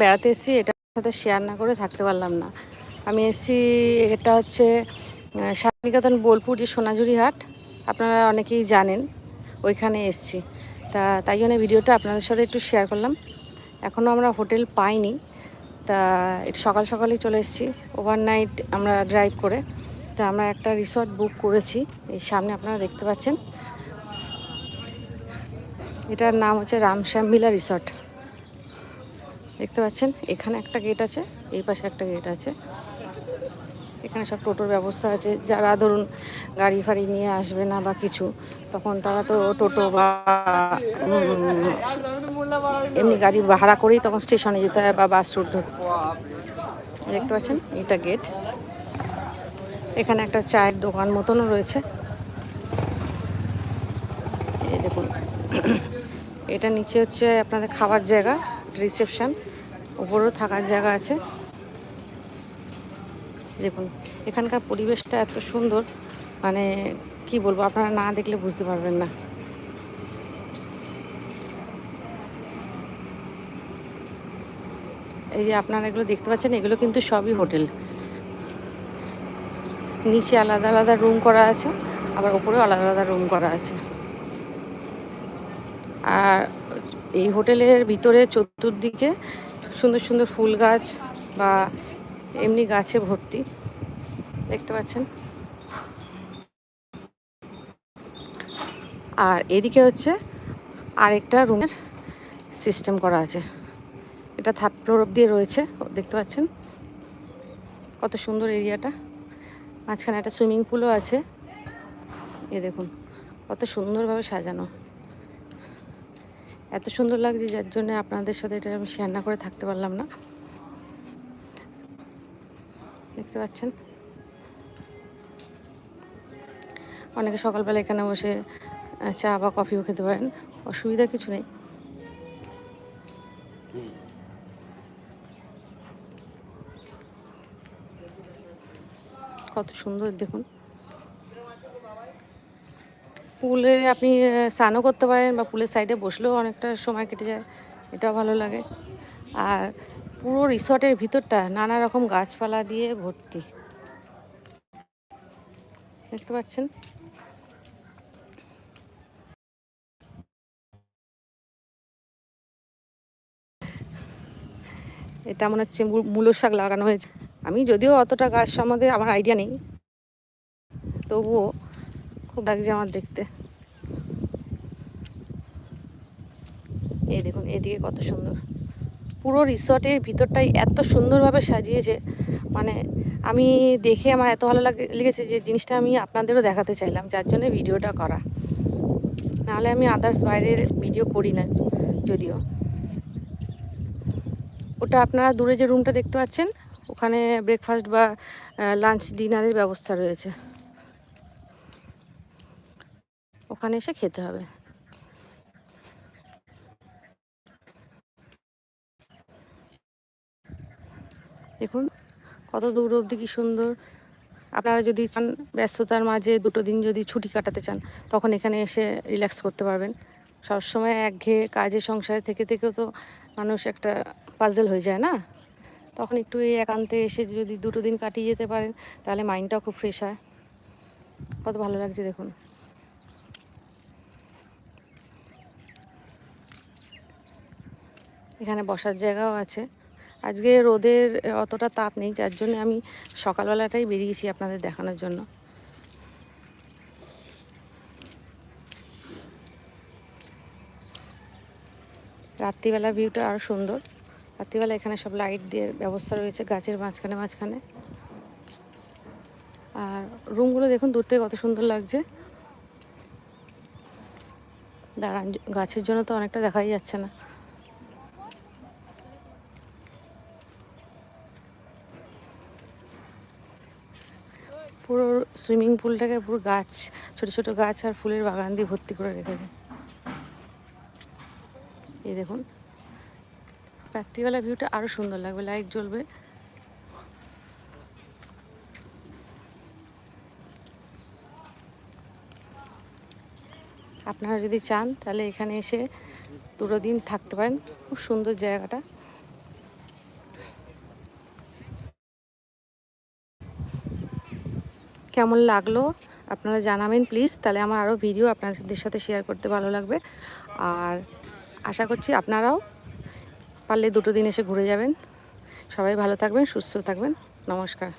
বেড়াতে এসেছি এটা সাথে শেয়ার না করে থাকতে পারলাম না। আমি এসেছি, এটা হচ্ছে শান্তিনিকেতন বোলপুর যে সোনাঝুরি হাট, আপনারা অনেকেই জানেন, ওইখানে এসেছি। তা, তাই জন্য ভিডিওটা আপনাদের সাথে একটু শেয়ার করলাম। এখনও আমরা হোটেল পাইনি, তা, একটু সকাল সকালেই চলে এসেছি ওভারনাইট আমরা ড্রাইভ করে। তা, আমরা একটা রিসর্ট বুক করেছি, এই সামনে আপনারা দেখতে পাচ্ছেন। এটার নাম হচ্ছে রামশ্যাম ভিলা রিসর্ট দেখতে পাচ্ছেন, এখানে একটা গেট আছে, এই পাশে একটা গেট আছে। এখানে সব টোটোর ব্যবস্থা আছে। যারা ধরুন গাড়ি ফাড়ি নিয়ে আসবে না বা কিছু, তখন তারা তো টোটো বা এমনি গাড়ি ভাড়া করেই তখন স্টেশনে যেতে হয় বা বাস রুট দেখতে পাচ্ছেন, এটা গেট এখানে একটা চায়ের দোকান মতনও রয়েছে। দেখুন, এটা নিচে হচ্ছে আপনাদের খাবার জায়গা রিসেপশন উপরেও থাকার জায়গা আছে। দেখুন, এখানকার পরিবেশটা এত সুন্দর মানে কি বলব, আপনারা না দেখলে বুঝতে পারবেন না। এই যে আপনারা এগুলো দেখতে পাচ্ছেন, এগুলো কিন্তু সবই হোটেল। নিচে আলাদা আলাদা রুম করা আছে, আবার ওপরেও আলাদা আলাদা রুম করা আছে। আর এই হোটেলের ভিতরে চতুর্দিকে সুন্দর সুন্দর ফুল গাছ বা এমনি গাছে ভর্তি। দেখতে পাচ্ছেন? আর এদিকে হচ্ছে আরেকটা রুমের সিস্টেম করা আছে। এটা থার্ড ফ্লোর অব্দি রয়েছে, দেখতে পাচ্ছেন? কত সুন্দর এরিয়াটা। মাঝখানে একটা সুইমিং পুলও আছে। এ দেখুন, কত সুন্দরভাবে সাজানো। এত সুন্দর লাগছে যার জন্য আপনাদের সাথে এটা আমি শেয়ার না করে থাকতে পারলাম না। দেখতে পাচ্ছেন? অনেকে সকালবেলা এখানে বসে চা বা কফিও খেতে পারেন। অসুবিধা কিছু নেই। কত সুন্দর, দেখুন। পুলে আপনি স্নানও করতে পারেন বা পুলের সাইডে বসলেও অনেকটা সময় কেটে যায়, এটাও ভালো লাগে। আর পুরো রিসর্টের ভিতরটা নানা রকম গাছপালা দিয়ে ভর্তি। দেখতে পাচ্ছেন? এটা মনে হচ্ছে মূলো শাক লাগানো হয়েছে। আমি যদিও অতটা গাছ সম্বন্ধে আমার আইডিয়া নেই, তবুও খুব লাগছে আমার দেখতে। এই দেখুন, এদিকে কত সুন্দর। পুরো রিসর্টের ভিতরটাই এত সুন্দরভাবে সাজিয়েছে। মানে আমি দেখে আমার এত ভালো লাগে লেগেছে যে জিনিসটা আমি আপনাদেরও দেখাতে চাইলাম, যার জন্য ভিডিওটা করা। নাহলে আমি আদার্স বাইরের ভিডিও করি না, যদিও। ওটা আপনারা দূরে যে রুমটা দেখতে পাচ্ছেন, ওখানে ব্রেকফাস্ট বা লাঞ্চ ডিনারের ব্যবস্থা রয়েছে। ওখানে এসে খেতে হবে। দেখুন, কত দূর অবধি কি সুন্দর। আপনারা যদি চান ব্যস্ততার মাঝে দুটো দিন যদি ছুটি কাটাতে চান, তখন এখানে এসে রিল্যাক্স করতে পারবেন। সবসময় একঘেয়ে কাজে, সংসারে থেকে থেকেও তো মানুষ একটা পাজেল হয়ে যায় না? তখন একটু এই একান্তে এসে যদি দুটো দিন কাটিয়ে যেতে পারেন, তাহলে মাইন্ডটাও খুব ফ্রেশ হয়। কত ভালো লাগছে দেখুন। এখানে বসার জায়গাও আছে। আজকে রোদের অতটা তাপ নেই, যার জন্য আমি সকালবেলাটাই বেরিয়েছি আপনাদের দেখানোর জন্য। রাত্রিবেলা ভিউটা আরও সুন্দর। রাত্রিবেলা এখানে সব লাইট দিয়ে ব্যবস্থা রয়েছে, গাছের মাঝখানে মাঝখানে। আর রুমগুলো দেখুন, দূর থেকে কত সুন্দর লাগছে। দাঁড়ান, গাছের জন্য তো অনেকটা দেখাই যাচ্ছে না। পুরো সুইমিং পুলটাকে পুরো গাছ, ছোট ছোট গাছ আর ফুলের বাগান দিয়ে ভর্তি করে রেখেছে। এই দেখুন রাত্রিবেলা ভিউটা আরও সুন্দর লাগবে, লাইট জ্বলবে। আপনারা যদি চান, তাহলে এখানে এসে দুটো দিন থাকতে পারেন। খুব সুন্দর জায়গাটা। কেমন লাগল আপনারা জানাবেন প্লিজ। তাহলে আমার আরও ভিডিও আপনাদের সাথে শেয়ার করতে ভালো লাগবে। আর আশা করছি আপনারাও পারলে দুটো দিন এসে ঘুরে যাবেন। সবাই ভালো থাকবেন, সুস্থ থাকবেন। নমস্কার।